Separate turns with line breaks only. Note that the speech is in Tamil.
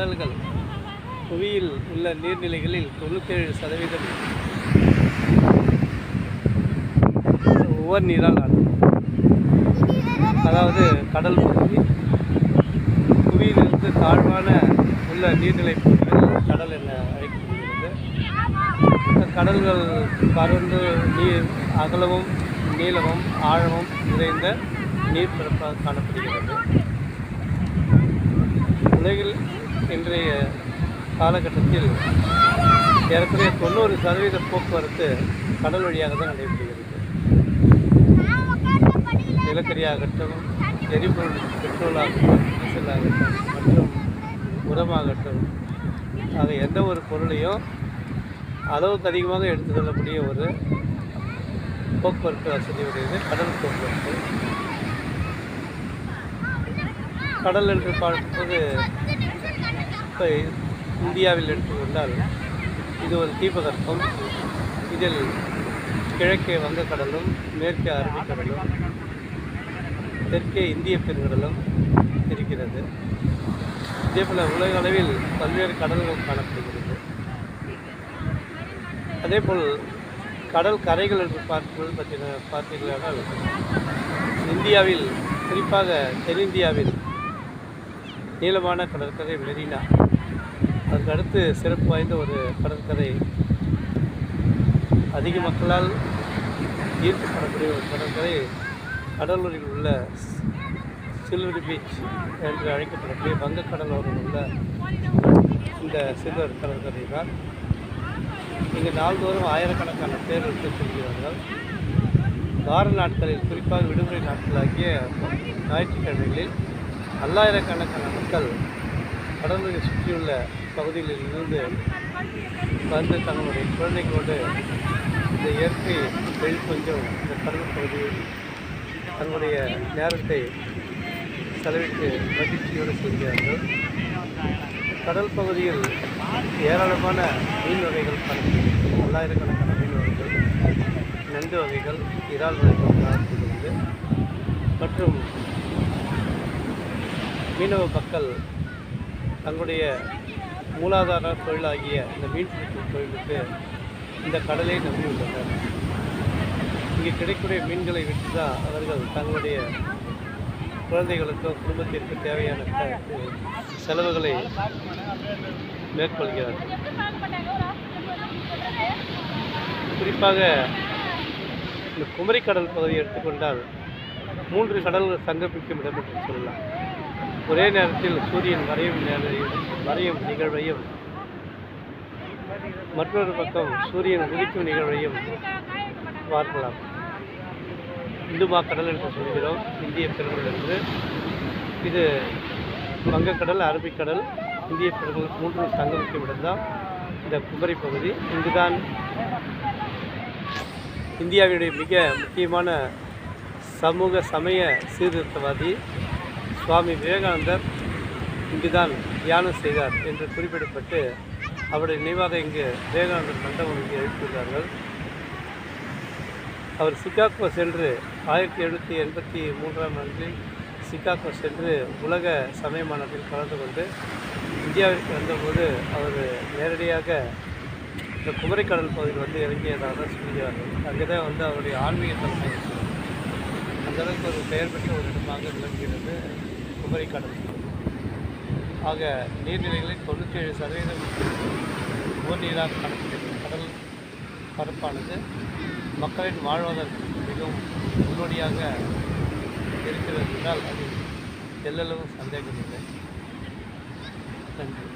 கடல்கள் புவியில் உள்ள நீர்நிலைகளில் தொண்ணூற்றேழு சதவீதம். உவர் நீரால் ஆனது. அதாவது கடல் பகுதி. புவியிலிருந்து தாழ்வான உள்ள நீர்நிலை பகுதிகள் கடல் என அழைக்கப்படுகிறது. இந்த கடல்கள் பறந்து நீர் அகலமும் நீளமும் ஆழமும் நிறைந்த நீர்ப்பரப்பாக காணப்படுகிறது. உலகில் இன்றைய காலகட்டத்தில் ஏறக்குறைய தொண்ணூறு சதவீத போக்குவரத்து கடல் வழியாக தான் நடைபெறுகிறது. நிலக்கரியாகட்டும் எரிபொருள் பெட்ரோலாகட்டும் டீசல் ஆகட்டும் மற்றும் உரமாகட்டும் ஆக எந்த ஒரு பொருளையும் அளவுக்கு அதிகமாக எடுத்துக்கொள்ளக்கூடிய ஒரு போக்குவரத்து வசதி உடையது கடல் போக்குவரத்து. கடல் என்று பார்க்கும்போது இப்போ இந்தியாவில் எடுத்துக்கொண்டால் இது ஒரு தீபகற்பம். இதில் கிழக்கே வங்கக்கடலும் மேற்கே அரபிக்கடலும் தெற்கே இந்திய பெருங்கடலும் இருக்கிறது. இதேபோல் உலக அளவில் பல்வேறு கடல்கள் காணப்படுகிறது. அதேபோல் கடல் கரைகள் என்று பார்க்கும்போது பார்த்தீங்கன்னா பார்த்தீர்களானால் இந்தியாவில் குறிப்பாக தென்னிந்தியாவில் நீளமான கடற்கரை மெரினா அதுக்கு அடுத்து சிறப்பு வாய்ந்த ஒரு கடற்கரை. அதிக மக்களால் ஈர்க்கப்படக்கூடிய ஒரு கடற்கரை கடலூரில் உள்ள சில்வர் பீச் என்று அழைக்கப்படக்கூடிய வங்கக்கடலோரம் உள்ள இந்த சில்வர் கடற்கரை தான். இங்கு நாள்தோறும் ஆயிரக்கணக்கான பேர் எடுத்து செல்கிறார்கள். வார நாட்களில் குறிப்பாக விடுமுறை நாட்களாகிய ஞாயிற்றுக்கிழமைகளில் பல்லாயிரக்கணக்கான மக்கள் கடலூரை சுற்றியுள்ள பகுதிகளில் இருந்து வந்து தங்களுடைய குழந்தைகளோடு இந்த இயற்கை வெளி கொஞ்சம் இந்த கடல் பகுதியில் தங்களுடைய நேரத்தை செலவிட்டு மகிழ்ச்சியோடு செல்கிறார்கள் கடல் பகுதியில் ஏராளமான மீன் வகைகள் காணப்படுகிறது பல்லாயிரக்கணக்கான மீன் வகைகள் நண்டு வகைகள் இறால் வகைகள் காணப்படுகிறது மற்றும் மீனவ மக்கள் தங்களுடைய மூலாதார தொழிலாகிய இந்த மீன் பிடிக்கும் தொழிலுக்கு இந்த கடலை நம்பியுள்ளனர். இங்கே கிடைக்கக்கூடிய மீன்களை விற்று தான் அவர்கள் தங்களுடைய குழந்தைகளுக்கும் குடும்பத்திற்கு தேவையான செலவுகளை மேற்கொள்கிறார்கள். குறிப்பாக இந்த குமரிக்கடல் பகுதியை எடுத்துக்கொண்டால் மூன்று கடல்கள் சங்கமிக்கும் இடம் என்று சொல்லலாம். ஒரே நேரத்தில் சூரியன் மறையும் நேரையும் மறையும் நிகழ்வையும் மற்றொரு பக்கம் சூரியன் உதிக்கும் நிகழ்வையும் பார்க்கலாம். இந்து கடல் என்று சொல்கிறோம் இந்திய பெருங்கடல் இது வங்கக்கடல் அரபிக்கடல் இந்திய பெருங்கல் மூன்று சங்கமிக்கும் இடம்தான் இந்த குமரி பகுதி இங்குதான் இந்தியாவினுடைய மிக முக்கியமான சமூக சமய சீர்திருத்தவாதி சுவாமி விவேகானந்தர் இங்குதான் தியானம் செய்தார் என்று குறிப்பிடப்பட்டு அவருடைய நினைவாக இங்கு விவேகானந்தர் மண்டபம் இங்கு எழுப்பியுள்ளார்கள் அவர் சிகாகோ சென்று ஆயிரத்தி எழுநூற்றி எண்பத்தி மூன்றாம் ஆண்டில் சிகாகோ சென்று உலக சமய மாநாட்டில் கலந்து கொண்டு இந்தியாவிற்கு வந்தபோது அவர் நேரடியாக இந்த குமரிக்கடல் பகுதியில் வந்து இறங்கியதாக சொல்கிறார்கள். அங்கே தான் வந்து அவருடைய ஆன்மீக தலைமை அந்த அளவுக்கு ஒரு பெயர் பெற்ற ஒரு இடமாக விளங்குகிறது. குமரிக்கடல். ஆக நீர்நிலைகளில் தொண்ணூற்றி ஏழு சதவீதம் ஊர் நீராக கடல் பரப்பானது மக்களின் வாழ்வதற்கு மிகவும் முன்னோடியாக இருக்கிறது என்றால் அது எல்லளவும் சந்தேகமில்லை. நன்றி.